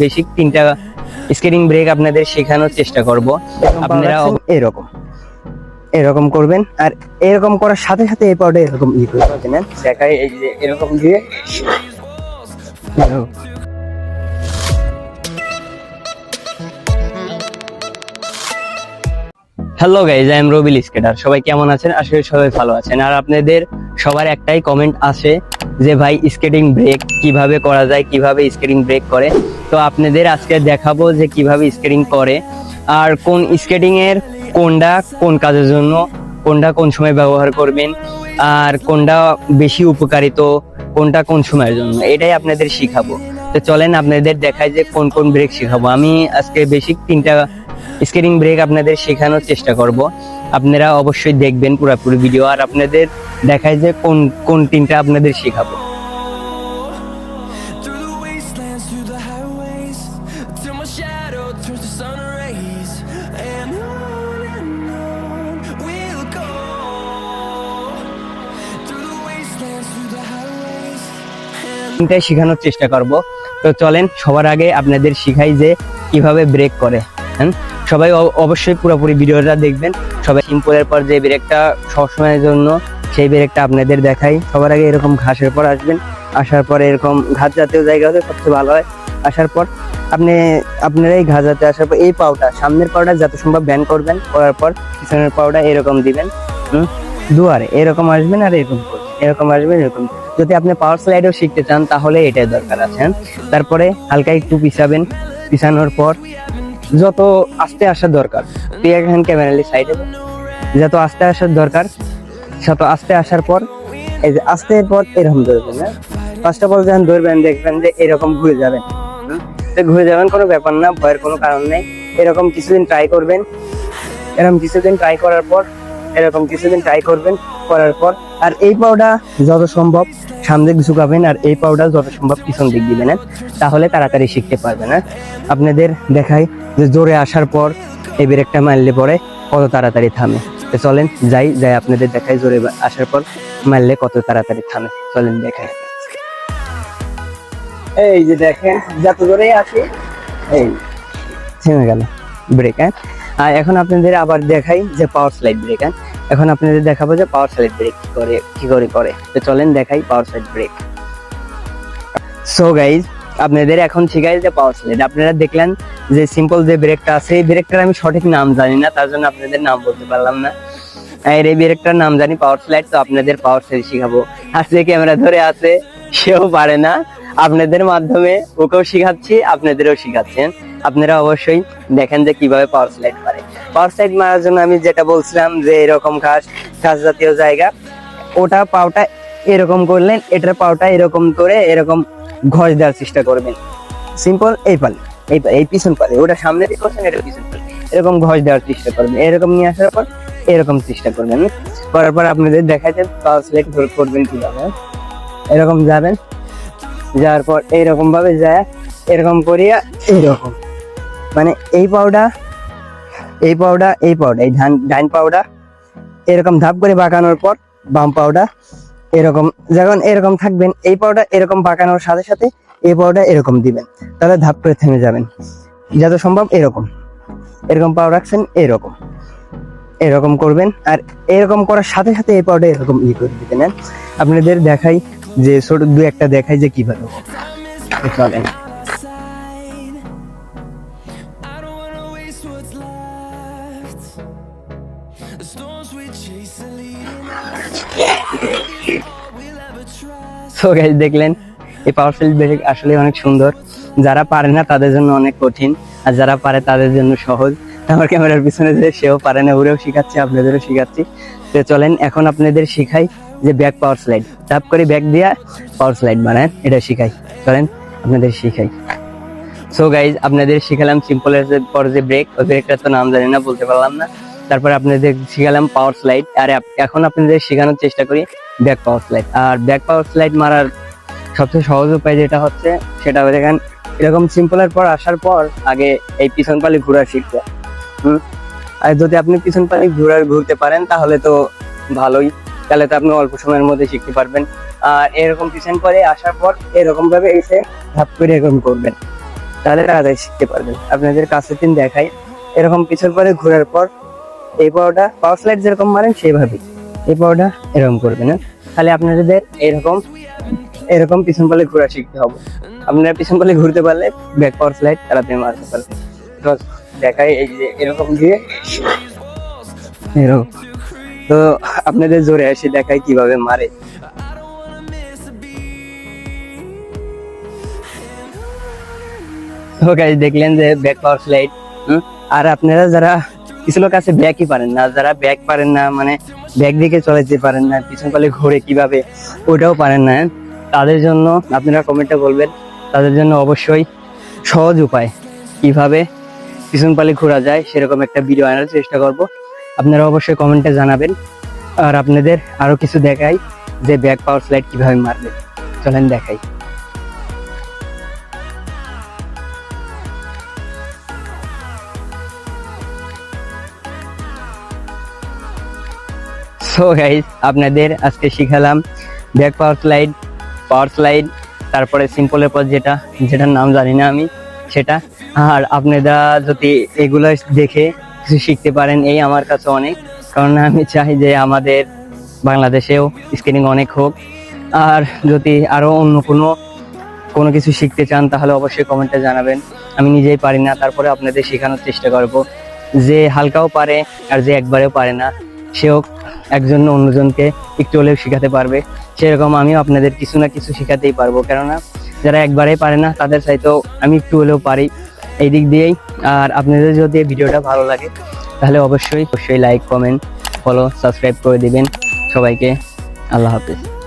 Basic তিনটা skating break আপনাদের শেখানোর চেষ্টা করব। আপনারা এরকম। এরকম করবেন আর এরকম করার সাথে সাথে এই পাউডার এরকম ই করে দেবেন দেখাই এই যে এরকম দিয়ে। হ্যালো। গাইজ আই এম রবিল স্কেটার সবাই কেমন আছেন? আশা করি সবাই ভালো আছেন। আর আপনাদের সবার একটাই কমেন্ট আসে যে ভাই স্কেটিং ব্রেক কীভাবে করা যায়, কীভাবে স্কেটিং ব্রেক করে। তো আপনাদের আজকে দেখাবো যে কীভাবে স্কেটিং করে আর কোন স্কেটিং এর কোনটা কোন কাজের জন্য, কোনটা কোন সময় ব্যবহার করবেন আর কোনটা বেশি উপকারিত, কোনটা কোন সময়ের জন্য, এটাই আপনাদের শিখাবো। তো চলেন আপনাদের দেখায় যে কোন কোন ব্রেক শিখাবো। আমি আজকে বেশি তিনটা স্কেটিং ব্রেক আপনাদের শেখানোর চেষ্টা করব। আপনারা অবশ্যই দেখবেন পুরোপুরি ভিডিও আর আপনাদের দেখায় যে কোন কোন টিমটা আপনাদের শেখাবো। তিনটাই শেখানোর চেষ্টা করব। তো চলেন সবার আগে আপনাদের শিখাই যে কীভাবে ব্রেক করে হ্যাঁ? সবাই অবশ্যই পুরোপুরি ভিডিওটা দেখবেন। সবাই সিম্পলের পর যে ব্রেকটা সবসময়ের জন্য, সেই ব্রেকটা আপনাদের দেখাই। সবার আগে এরকম ঘাসের পর আসবেন। আসার পর এরকম ঘাস জাতীয় জায়গা হলে সবচেয়ে ভালো হয়। আসার পর আপনি, আপনারা এই ঘাস জাতীয় আসার পর এই পাউটা সামনের পাউটা যত সম্ভব ব্যান করবেন, করার পর পিছনের পাউটা এরকম দিবেন। হুম? দুয়ারে এরকম আসবেন আর এরকম এরকম আসবেন, এরকম যদি আপনি পাওয়ার স্লাইডও শিখতে চান, তাহলে এটাই দরকার আছে হ্যাঁ? তারপরে হালকা একটু পিছাবেন। পিছানোর পর যত আস্তে আসার দরকার, তুই এখন ক্যামেরালি সাইডে যত আস্তে আসার দরকার তত আস্তে আসার পর, এই যে আস্তে পর এরকম ধরবেন না ফার্স্ট অফ অল যখন ধরবেন, দেখবেন যে এরকম ঘুরে যাবেন তো ঘুরে যাবেন কোনো ব্যাপার না, ভয়ের কোনো কারণ নেই। এরকম কিছুদিন ট্রাই করবেন। এরকম কিছুদিন ট্রাই করার পর এরকম কিছুদিন ট্রাই করবেন, করার পর। আর এই পাউডা যত সম্ভব সামনে ঝুঁকাবেন আর এই পাউডার যত সম্ভব পিছন দিক দিবেন হ্যাঁ? তাহলে তাড়াতাড়ি শিখতে পারবেন হ্যাঁ? আপনাদের দেখাই যে জোরে আসার পর এই ব্রেকটা মারলে পরে কত তাড়াতাড়ি থামে। তো চলেন যাই যাই আপনাদের দেখাই জোরে আসার পর মারলে কত তাড়াতাড়ি থামে। চলেন দেখাই। এই যে দেখেন, যত জোরে আসে, এই, থেমে গেল। ব্রেক হ্যাঁ? আর এখন আপনাদের আবার দেখাই যে পাওয়ার স্লাইড ব্রেক হ্যাঁ? এখন আপনাদের দেখাবো যে পাওয়ার স্লাইড ব্রেক কি করে কি করে করে। তো চলেন দেখাই power slide break so guys আপনাদের এখন শিখাই যে পাওয়ার স্লাইড আপনারা দেখলেন যে সিম্পল যে ব্রেকটা আছে, এই ব্রেকটার আমি সঠিক নাম জানি না, তার জন্য আপনাদের নাম বলতে পারলাম না। আর এই ব্রেকটার নাম জানি পাওয়ার স্লাইড তো আপনাদের পাওয়ার স্লাইড শিখাবো। আর যে ক্যামেরা ধরে আছে, সেও পারে না। আপনাদের মাধ্যমে ওকেও শিখাচ্ছি, আপনাদেরও শিখাচ্ছেন। আপনারা অবশ্যই দেখেন যে কীভাবে পাওয়ার স্লাইড মারে পাওয়ার স্লাইড মারার জন্য আমি যেটা বলছিলাম যে এরকম ঘাস ঘাস জাতীয় জায়গা, ওটা পাওটা এরকম করলেন, এটার পাওটা এরকম করে এরকম ঘষ দেওয়ার চেষ্টা করবেন। সিম্পল এই পালে, এই এই পিছন পালে, ওটা সামনে দিয়ে করছেন, এটা পিছন পালে। এরকম ঘষ দেওয়ার চেষ্টা করবেন, এরকম নিয়ে আসার পর এরকম চেষ্টা করবেন। করার পর আপনাদের দেখাচ্ছে পাওয়ার স্লাইড করবেন কীভাবে। এরকম যাবেন, যাওয়ার পর এইরকম ভাবে যায়, এরকম করিয়া এইরকম মানে এই পাউডা এই পাউডা এই পাউডা এই ধান ডাইন পাউডা এরকম ধাপ করে বাঁকানোর পর বাম পাউডা এরকম, যখন এরকম থাকবেন, এই পাউডা এরকম বাঁকানোর সাথে সাথে এই পাউডা এরকম দিবেন। তাহলে ধাপ করে থেমে যাবেন। যত সম্ভব এরকম। এরকম পাউডার রাখছেন, এরকম। এরকম করবেন, আর এরকম করার সাথে সাথে এই পাউডার এরকম ই করে দিতে নেন। আপনাদের দেখাই যে, ছোট দু একটা দেখাই যে কীভাবে। চলেন। সো গাইজ দেখলেন, এই পাওয়ারফুল ব্রেক আসলে অনেক সুন্দর। যারা পারে না, তাদের জন্য অনেক কঠিন। আর যারা পারে, তাদের জন্য সহজ। আমার ক্যামেরার পিছনে যে সেও পারে না, ওরেও শিখাচ্ছি, আপনাদেরও শিখাচ্ছি। তো চলেন, এখন আপনাদের শিখাই যে ব্যাক পাওয়ার স্লাইড টাপ করে ব্যাক দিয়া পাওয়ার স্লাইড বানায়, এটা শিখাই। চলেন, আপনাদের শিখাই। সো গাইজ আপনাদের শিখালাম সিম্পলের পর যে ব্রেক ওই ব্রেকটার তো নাম জানি না, বলতে পারলাম না। তারপর আপনাদের শিখালাম পাওয়ার স্লাইড আর এখন আপনাদের শেখানোর চেষ্টা করি ব্যাক পাওয়ার স্লাইড আর ব্যাক পাওয়ার স্লাইড মারার সবচেয়ে সহজ উপায় যেটা হচ্ছে, সেটা দেখেন, এরকম সিম্পলের পর আসার পর আগে এই পিছন পালি ঘোরা শিখবে। হুম? আর যদি আপনি পিছন পালি ঘোরা ঘুরতে পারেন, তাহলে তো ভালোই। তাহলে তো আপনি অল্প সময়ের মধ্যে শিখতে পারবেন। আর এরকম পিছন পরে আসার পর এরকম ভাবে এসে ধাপ করে এরকম করবেন। তাহলে তাড়াতাড়ি শিখতে পারবেন। আপনাদের কাছে দিন দেখাই, এরকম পিছন পরে ঘোরার পর এই পাওয়াটা পাওয়ার স্লাইড যেরকম মারেন, সেইভাবেই। এই পাওয়াটা এরকম করবেন হ্যাঁ? তাহলে আপনাদের এরকম এরকম পিছন পালে ঘোরা শিখতে হবে। আপনারা পিছন পালে ঘুরতে পারলে ব্যাক পাওয়ার স্লাইড তাড়াতাড়ি মারতে পারবেন তো দেখাই এই যে এরকম দিয়ে। এরকম। তো আপনাদের জোরে আসি দেখাই কীভাবে মারে। তো গাইজ দেখলেন যে ব্যাক পাওয়ার স্লাইড আর আপনারা যারা কিছু লোক আছে ব্যাকই পারেন না। যারা ব্যাক পারেন না মানে ব্যাক দিকে চলে যেতে পারেন না, পিছন পালে ঘুরে কীভাবে ওটাও পারেন না। তাদের জন্য আপনারা কমেন্টে বলবেন, তাদের জন্য অবশ্যই সহজ উপায় কীভাবে পিছন পালে ঘোরা যায়, সেরকম একটা ভিডিও আনার চেষ্টা করব। আপনারা অবশ্যই কমেন্টে জানাবেন। আর আপনাদের আরও কিছু দেখাই যে ব্যাক পাওয়ার স্লাইড কীভাবে মারবে। চলেন দেখাই। সো গাইজ আপনাদের আজকে শিখালাম back power slide power slide তারপরে সিম্পলের পর যেটা, যেটার নাম জানি না আমি, সেটা। আর আপনারা যদি এগুলো দেখে কিছু শিখতে পারেন, এই আমার কাছে অনেক, কারণ আমি চাই যে আমাদের বাংলাদেশেও স্কেটিং অনেক হোক। আর যদি আরও অন্য কোনো কোনো কিছু শিখতে চান, তাহলে অবশ্যই কমেন্টে জানাবেন। আমি নিজেই পারি না, তারপরে আপনাদের শেখানোর চেষ্টা করব। যে হালকাও পারে আর যে একবারেও পারে না। সেও একজন অন্যজনকে একটু হলেও শেখাতে পারবে। সেরকম আমিও আপনাদের কিছু না কিছু শেখাতেই পারব। কেননা যারা একবারেই পারে না, তাদের চাইতেও আমি একটু হলেও পারি এই দিক দিয়েই। আর আপনাদের যদি ভিডিওটা ভালো লাগে, তাহলে অবশ্যই অবশ্যই লাইক কমেন্ট ফলো সাবস্ক্রাইব করে দিবেন। সবাইকে আল্লাহ হাফিজ।